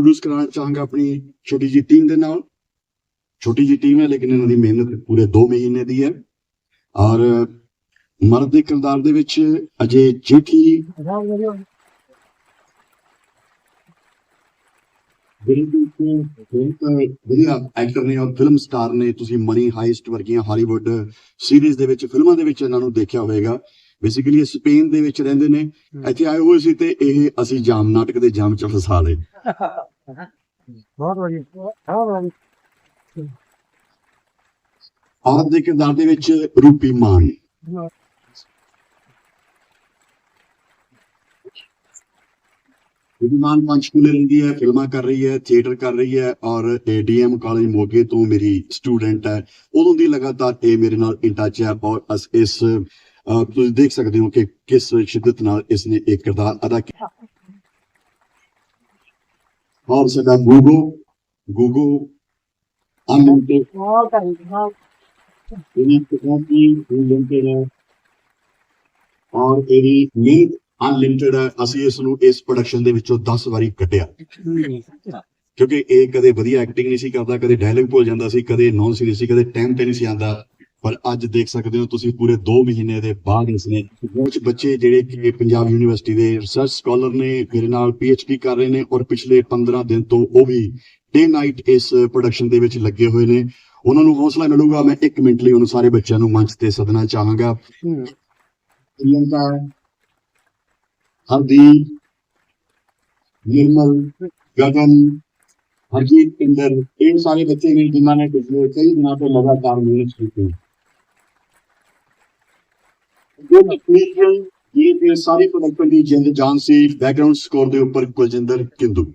Introduce ਕਰਾਉਣਾ ਚਾਹਾਂਗਾ ਆਪਣੀ ਛੋਟੀ ਜੀ ਟੀਮ ਦੇ ਨਾਲ। ਛੋਟੀ ਜੀ ਟੀਮ ਹੈ, ਲੇਕਿਨ ਇਹਨਾਂ ਦੀ ਮਿਹਨਤ ਪੂਰੇ 2 ਮਹੀਨੇ ਦੀ ਹੈ। ਔਰ ਮਰਦ ਦੇ ਕਿਰਦਾਰ ਦੇ ਵਿੱਚ ਅਜੇ ਜੇਠੀ ਵਧੀਆ ਐਕਟਰ ਨੇ ਔਰ ਫਿਲਮ ਸਟਾਰ ਨੇ, ਤੁਸੀਂ ਮਨੀ ਹਾਈਸਟ ਵਰਗੀਆਂ ਹਾਲੀਵੁੱਡ ਸੀਰੀਜ਼ ਦੇ ਵਿੱਚ ਫਿਲਮਾਂ ਦੇ ਵਿੱਚ ਇਹਨਾਂ ਨੂੰ ਦੇਖਿਆ ਹੋਵੇਗਾ। ਬੇਸਿਕਲੀ ਸਪੇਨ ਦੇ ਵਿੱਚ ਰਹਿੰਦੇ ਨੇ। ਇੱਥੇ ਆਏ ਹੋਏ ਸੀ ਤੇ ਇਹ ਅਸੀਂ ਜਾਮ ਨਾਟਕ ਦੇ ਜਾਮ ਚ ਫਸਾ ਲਏ। ਬਹੁਤ ਵਧੀਆ। ਬਹੁਤ ਵਧੀਆ। ਔਰਤ ਦੇ ਕਿਰਦਾਰ ਦੇ ਵਿੱਚ ਰੂਪੀ ਮਾਨ। ਰੂਪੀ ਮਾਨ ਪੰਚਕੂਲੇ ਰਹਿੰਦੀ ਹੈ ਫਿਲਮਾਂ ਕਰ ਰਹੀ ਹੈ ਥੀਏਟਰ ਕਰ ਰਹੀ ਹੈ ਔਰ ਏਡੀਐਮ ਕਾਲਜ ਮੋਗੇ ਤੋਂ ਮੇਰੀ ਸਟੂਡੈਂਟ ਹੈ। ਉਦੋਂ ਦੀ ਲਗਾਤਾਰ ਇਹ ਮੇਰੇ ਨਾਲ ਇਨ ਟੱਚ ਹੈ ਔਰ ਅਸ ਇਸ ਤੁਸੀਂ ਦੇਖ ਸਕਦੇ ਹੋ ਕਿ ਕਿਸ ਸ਼ਿੱਦਤ ਨਾਲ ਇਸ ਨੇ ਇੱਕ ਕਿਰਦਾਰ ਅਦਾ ਕੀਤਾ। ਔਰ ਸਾਡਾ ਗੂਗੋ ਗੂਗੋ ਅਨਲਿਮਟਿਡ ਬਹੁਤ ਵਧੀਆ ਇਹਦੀ ਤਕਨੀਕੀ ਅਨਲਿਮਟਿਡ ਹੈ ਔਰ ਇਹਦੀ ਮਿਹਨਤ ਅਨਲਿਮਟਿਡ ਹੈ। ਅਸੀਂ ਇਸ ਨੂੰ ਇਸ ਪ੍ਰੋਡਕਸ਼ਨ ਦੇ ਵਿੱਚੋਂ 10 ਵਾਰੀ ਕੱਢਿਆ। ਕਿਉਂਕਿ ਇਹ ਕਦੇ ਵਧੀਆ ਐਕਟਿੰਗ ਨਹੀਂ ਸੀ ਕਰਦਾ, ਕਦੇ ਡਾਇਲੌਗ ਭੁੱਲ ਜਾਂਦਾ ਸੀ, ਕਦੇ ਨੌਨ ਸੀਰੀਅਸ ਸੀ, ਕਦੇ ਟਾਈਮ ਤੇ ਨਹੀਂ ਸੀ ਆਂਦਾ ਪਰ ਅੱਜ ਦੇਖ ਸਕਦੇ ਹੋ ਤੁਸੀਂ ਪੂਰੇ 2 ਮਹੀਨੇ ਦੇ ਬਾਅਦ ਇਸ ਨੇ ਕੁਝ ਬੱਚੇ ਜਿਹੜੇ ਕਿ ਪੰਜਾਬ ਯੂਨੀਵਰਸਿਟੀ ਦੇ ਰਿਸਰਚ ਸਕਾਲਰ ਨੇ ਮੇਰੇ ਨਾਲ ਡੀ ਕਰ ਰਹੇ ਨੇ ਔਰ ਪਿਛਲੇ 15 ਦਿਨ ਤੋਂ ਉਹ ਵੀ ਡੇ ਨਾਈਟ ਇਸ ਪ੍ਰੋਡਕਸ਼ਨ ਦੇ ਵਿੱਚ ਲੱਗੇ ਹੋਏ ਨੇ। ਉਹਨਾਂ ਨੂੰ ਹੌਸਲਾ ਮਿਲੂਗਾ। ਮੈਂ 1 ਮਿੰਟ ਲਈ ਉਹਨਾਂ ਸਾਰੇ ਬੱਚਿਆਂ ਨੂੰ ਮੰਚ ਤੇ ਸੱਦਣਾ ਚਾਹਾਂਗਾ। ਪ੍ਰਿਯੰਕਾ ਹਰਦੀਪ ਨਿਰਮਲ ਗਗਨ ਹਰਜੀਤ ਇੰਦਰ ਇਹ ਸਾਰੇ ਬੱਚੇ ਨੇ ਜਿਨ੍ਹਾਂ ਨੇ ਪਿਛਲੇ ਕਈ ਦਿਨਾਂ ਤੋਂ ਲਗਾਤਾਰ ਮਿਹਨਤ ਕੀਤੀ। ਹੈ ਜੋ ਮਟੀਰੀਅਲ ਇਹ ਤੇ ਸਾਰੇ ਪ੍ਰੋਡਕਟ ਦੀ ਜਿੰਦ ਜਾਨ ਸੀ ਬੈਕਗ੍ਰਾਉਂਡ ਸਕੋਰ ਦੇ ਉੱਪਰ ਕੁਲਜਿੰਦਰ ਕਿੰਦੂ।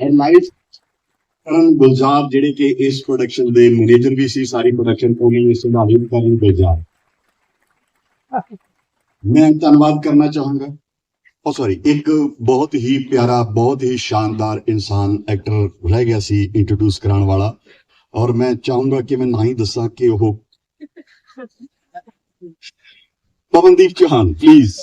ਐਂਡ ਲਾਈਵ ਕਰਨ ਗੁਲਜ਼ਾਰ ਜਿਹੜੇ ਕਿ ਇਸ ਪ੍ਰੋਡਕਸ਼ਨ ਦੇ ਮੈਨੇਜਰ ਵੀ ਸੀ, ਸਾਰੀ ਪ੍ਰੋਡਕਸ਼ਨ ਉਹਨੇ ਸੰਭਾਲੀ ਕਰਨ ਗੁਲਜ਼ਾਰ। ਮੈਂ ਧੰਨਵਾਦ ਕਰਨਾ ਚਾਹਾਂਗਾ। oh, ਉਹ ਸੌਰੀ ਇੱਕ ਬਹੁਤ ਹੀ ਪਿਆਰਾ, ਬਹੁਤ ਹੀ ਸ਼ਾਨਦਾਰ ਇਨਸਾਨ ਐਕਟਰ ਰਹਿ ਗਿਆ ਸੀ ਇੰਟਰੋਡਿਊਸ ਕਰਾਉਣ ਵਾਲਾ। ਔਰ ਮੈਂ ਚਾਹੂੰਗਾ ਕਿ ਮੈਂ ਨਾ ਹੀ ਦੱਸਾਂ ਕਿ ਉਹ ਪਵਨਦੀਪ ਚੌਹਾਨ ਪਲੀਜ਼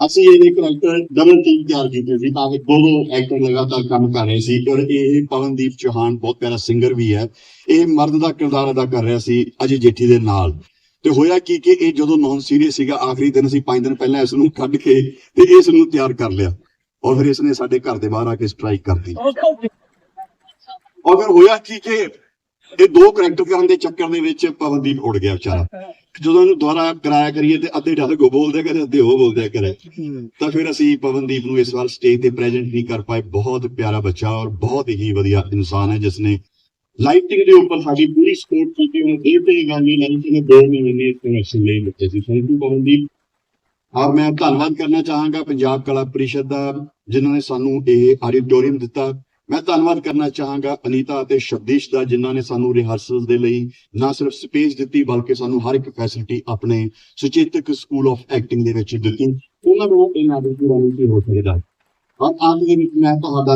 ਅਸੀਂ ਇਹ ਕਰੈਕਟਰ ਡਬਲ ਟੀਮ ਤਿਆਰ ਕੀਤੇ ਸੀ ਤਾਂ ਕਿ ਦੋ ਦੋ ਐਕਟਰ ਲਗਾਤਾਰ ਕੰਮ ਕਰ ਰਹੇ ਸੀ ਔਰ ਇਹ ਪਵਨਦੀਪ ਚੌਹਾਨ ਬਹੁਤ ਪਿਆਰਾ ਸਿੰਗਰ ਵੀ ਹੈ। ਇਹ ਮਰਦ ਦਾ ਕਿਰਦਾਰ ਅਦਾ ਕਰ ਰਿਹਾ ਸੀ ਅਜੇ ਜੇਠੀ ਦੇ ਨਾਲ। ਤੇ ਹੋਇਆ ਕੀ ਕਿ ਇਹ ਜਦੋਂ ਨੌਨ ਸੀਰੀਅਸ ਸੀਗਾ ਆਖਰੀ ਦਿਨ ਅਸੀਂ 5 ਦਿਨ ਪਹਿਲਾਂ ਇਸ ਨੂੰ ਕੱਢ ਕੇ ਤੇ ਇਸ ਨੂੰ ਤਿਆਰ ਕਰ ਲਿਆ। ਔਰ ਫਿਰ ਇਸ ਨੇ ਸਾਡੇ ਘਰ ਦੇ ਬਾਹਰ ਆ ਕੇ ਸਟ੍ਰਾਈਕ ਕਰਤੀ। ਔਰ ਫਿਰ ਹੋਇਆ ਕੀ ਕਿ ਇਹ ਦੋ ਕਰੈਕਟਰ ਕਰਨ ਦੇ ਚੱਕਰ ਦੇ ਵਿੱਚ ਪਵਨਦੀਪ ਉੜ ਗਿਆ ਵਿਚਾਰਾ। ਜਦੋਂ ਇਹਨੂੰ ਦੁਬਾਰਾ ਕਰਾਇਆ ਕਰੀਏ ਤੇ ਅੱਧੇ ਡਾਇਲੌਗ ਬੋਲਦੇ ਕਰੇ ਅੱਧੇ ਉਹ ਬੋਲਦੇ ਕਰੇ। ਤਾਂ ਫਿਰ ਅਸੀਂ ਪਵਨਦੀਪ ਨੂੰ ਇਸ ਵਾਰ ਸਟੇਜ ਤੇ ਪ੍ਰੈਜ਼ੈਂਟ ਨਹੀਂ ਕਰ ਪਾਏ। ਬਹੁਤ ਪਿਆਰਾ ਬੱਚਾ ਔਰ ਬਹੁਤ ਹੀ ਵਧੀਆ ਇਨਸਾਨ ਹੈ ਜਿਸ ਨੇ ਲਾਈਟਿੰਗ ਦੇ ਉੱਪਰ ਸਾਡੀ ਪੂਰੀ ਸਪੋਰਟ ਕੀਤੀ। ਉਹਨੇ ਇਹ ਤੇ ਗੱਲ ਨਹੀਂ ਕਿ ਦੋ ਮਹੀਨੇ ਇਸ ਕਨੈਕਸ਼ਨ ਲਈ ਲਿੱਤੇ ਸੀ। Thank you Pawandeep. ਔਰ ਮੈਂ ਧੰਨਵਾਦ ਕਰਨਾ ਚਾਹਾਂਗਾ। ਪੰਜਾਬ ਕਲਾ ਪਰਿਸ਼ਦ ਦਾ ਜਿਨ੍ਹਾਂ ਨੇ ਸਾਨੂੰ ਇਹ ਆਡੀਟੋਰੀਅਮ ਦਿੱਤਾ। ਮੈਂ ਧੰਨਵਾਦ ਕਰਨਾ ਚਾਹਾਂਗਾ ਅਨੀਤਾ ਅਤੇ ਸ਼ਬਦੀਸ਼ ਦਾ, ਜਿਨ੍ਹਾਂ ਨੇ ਸਾਨੂੰ ਰਿਹਰਸਲ ਦੇ ਲਈ ਨਾ ਸਿਰਫ ਸਪੇਸ ਦਿੱਤੀ, ਬਲਕਿ ਸਾਨੂੰ ਹਰ ਇੱਕ ਫੈਸਿਲਿਟੀ ਆਪਣੇ ਸੁਚੇਤਕ ਸਕੂਲ ਆਫ ਐਕਟਿੰਗ ਦੇ ਵਿੱਚ ਦਿੱਤੀ। ਉਹਨਾਂ ਨੂੰ ਇਹ ਦੇ ਪੂਰਾ ਨਹੀਂ ਹੋ ਸਕਦਾ। ਔਰ ਅੰਤ ਦੇ ਵਿੱਚ ਮੈਂ ਤੁਹਾਡਾ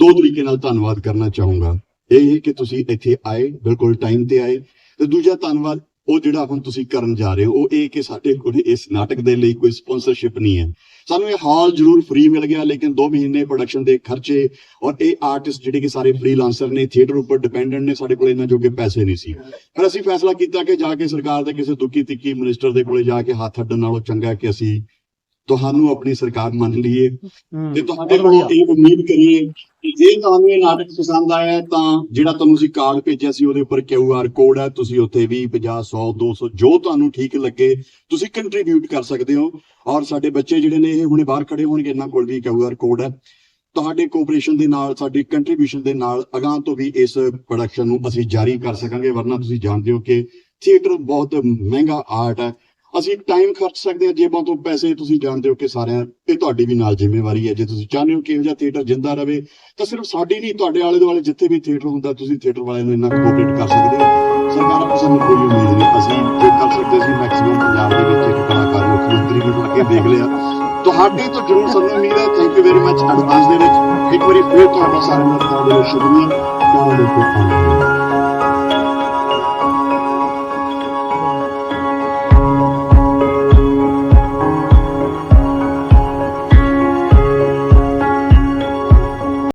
ਦੋ ਤਰੀਕੇ ਨਾਲ ਧੰਨਵਾਦ ਕਰਨਾ ਚਾਹੂੰਗਾ। ਇਹ ਹੈ ਕਿ ਤੁਸੀਂ ਇੱਥੇ ਆਏ, ਬਿਲਕੁਲ ਟਾਈਮ ਤੇ ਆਏ। ਤੇ ਦੂਜਾ ਧੰਨਵਾਦ ਉਹ ਜਿਹੜਾ ਹੁਣ ਤੁਸੀਂ ਕਰਨ ਜਾ ਰਹੇ ਹੋ, ਉਹ ਇਹ ਕਿ ਸਾਡੇ ਕੋਲ ਇਸ ਨਾਟਕ ਦੇ ਲਈ ਕੋਈ ਸਪਾਂਸਰਸ਼ਿਪ ਨਹੀਂ ਹੈ। ਸਾਨੂੰ ਇਹ ਹਾਲ ਜ਼ਰੂਰ ਫ੍ਰੀ ਮਿਲ ਗਿਆ, ਲੇਕਿਨ 2 ਮਹੀਨੇ ਪ੍ਰੋਡਕਸ਼ਨ ਦੇ ਖਰਚੇ ਔਰ ਇਹ ਆਰਟਿਸਟ ਜਿਹੜੇ ਕਿ ਸਾਰੇ ਫ੍ਰੀਲਾਂਸਰ ਨੇ ਥੀਏਟਰ ਉੱਪਰ ਡਿਪੈਂਡੈਂਟ ਨੇ, ਸਾਡੇ ਕੋਲ ਇਹਨਾਂ ਜੋਗੇ ਪੈਸੇ ਨਹੀਂ ਸੀ। ਫਿਰ ਅਸੀਂ ਫੈਸਲਾ ਕੀਤਾ ਕਿ ਜਾ ਕੇ ਸਰਕਾਰ ਦੇ ਕਿਸੇ ਦੁੱਕੀ ਤਿੱਕੀ ਮਿਨਿਸਟਰ ਦੇ ਕੋਲੇ ਜਾ ਕੇ ਹੱਥ ਅੱਡਣ ਨਾਲੋਂ ਚੰਗਾ ਕਿ ਅਸੀਂ ਤੁਹਾਨੂੰ ਆਪਣੀ ਸਰਕਾਰ ਮੰਨ ਲਈਏ। ਤੇ ਤੁਹਾਡੇ ਕੋਲ ਇਹ ਉਮੀਦ ਕਰੀਏ ਕਿ ਜੇ ਤੁਹਾਨੂੰ ਇਹ ਨਾਟਕ ਪਸੰਦ ਆਇਆ ਤਾਂ ਜਿਹੜਾ ਤੁਹਾਨੂੰ ਅਸੀਂ ਕਾਰਡ ਭੇਜਿਆ ਸੀ ਉਹਦੇ ਉੱਪਰ ਕਿਊ ਆਰ ਕੋਡ ਹੈ। ਤੁਸੀਂ ਉੱਥੇ 20 50 100 200 ਜੋ ਤੁਹਾਨੂੰ ਠੀਕ ਲੱਗੇ ਤੁਸੀਂ ਕੰਟਰੀਬਿਊਟ ਕਰ ਸਕਦੇ ਹੋ। ਔਰ ਸਾਡੇ ਬੱਚੇ ਜਿਹੜੇ ਨੇ ਇਹ ਹੁਣੇ ਬਾਹਰ ਖੜੇ ਹੋਣਗੇ ਇਹਨਾਂ ਕੋਲ ਵੀ ਕਿਊ ਆਰ ਕੋਡ ਹੈ। ਤੁਹਾਡੇ ਕੋਆਪਰੇਸ਼ਨ ਦੇ ਨਾਲ ਸਾਡੀ ਕੰਟਰੀਬਿਊਸ਼ਨ ਦੇ ਨਾਲ ਅਗਾਂਹ ਤੋਂ ਵੀ ਇਸ ਪ੍ਰੋਡਕਸ਼ਨ ਨੂੰ ਅਸੀਂ ਜਾਰੀ ਕਰ ਸਕਾਂਗੇ ਵਰਨਾ ਤੁਸੀਂ ਜਾਣਦੇ ਹੋ ਕਿ ਥੀਏਟਰ ਬਹੁਤ ਮਹਿੰਗਾ ਆਰਟ ਹੈ। ਅਸੀਂ ਟਾਈਮ ਖਰਚ ਸਕਦੇ ਹਾਂ, ਜੇਬਾਂ ਤੋਂ ਪੈਸੇ ਤੁਸੀਂ ਜਾਣਦੇ ਹੋ ਕਿ ਸਾਰਿਆਂ ਇਹ ਤੁਹਾਡੀ ਵੀ ਨਾਲ ਜ਼ਿੰਮੇਵਾਰੀ ਹੈ। ਜੇ ਤੁਸੀਂ ਚਾਹੁੰਦੇ ਹੋ ਕਿ ਇਹੋ ਜਿਹਾ ਥੀਏਟਰ ਜਿੰਦਾ ਰਵੇ ਤਾਂ ਸਿਰਫ ਸਾਡੀ ਨਹੀਂ, ਤੁਹਾਡੇ ਆਲੇ ਦੁਆਲੇ ਜਿੱਥੇ ਵੀ ਥੀਏਟਰ ਹੁੰਦਾ, ਤੁਸੀਂ ਥੀਏਟਰ ਵਾਲਿਆਂ ਨੂੰ ਇੰਨਾ ਕੋਆਪਰੇਟ ਕਰ ਸਕਦੇ ਹੋ। ਸਰਕਾਰਾਂ ਤੋਂ ਸਾਨੂੰ ਕੋਈ ਉਮੀਦ ਨਹੀਂ, ਅਸੀਂ ਜੋ ਕਰ ਸਕਦੇ ਸੀ ਮੈਕਸਿਮਮ ਪੰਜਾਬ ਦੇ ਵਿੱਚ ਇੱਕ ਕਲਾਕਾਰ, ਮੁੱਖ ਮੰਤਰੀ ਵੀ ਬਣ ਕੇ ਦੇਖ ਲਿਆ। ਤੁਹਾਡੇ ਤੋਂ ਜ਼ਰੂਰ ਸਾਨੂੰ ਉਮੀਦ ਹੈ। Thank you very much advance ਦੇ ਵਿੱਚ ਇੱਕ ਵਾਰੀ ਫਿਰ ਤੁਹਾਡਾ ਸਾਰਿਆਂ ਦਾ ਬਹੁਤ ਬਹੁਤ ਸ਼ੁਕਰੀਆ। ਤੁਹਾਨੂੰ ਦੇਖੋ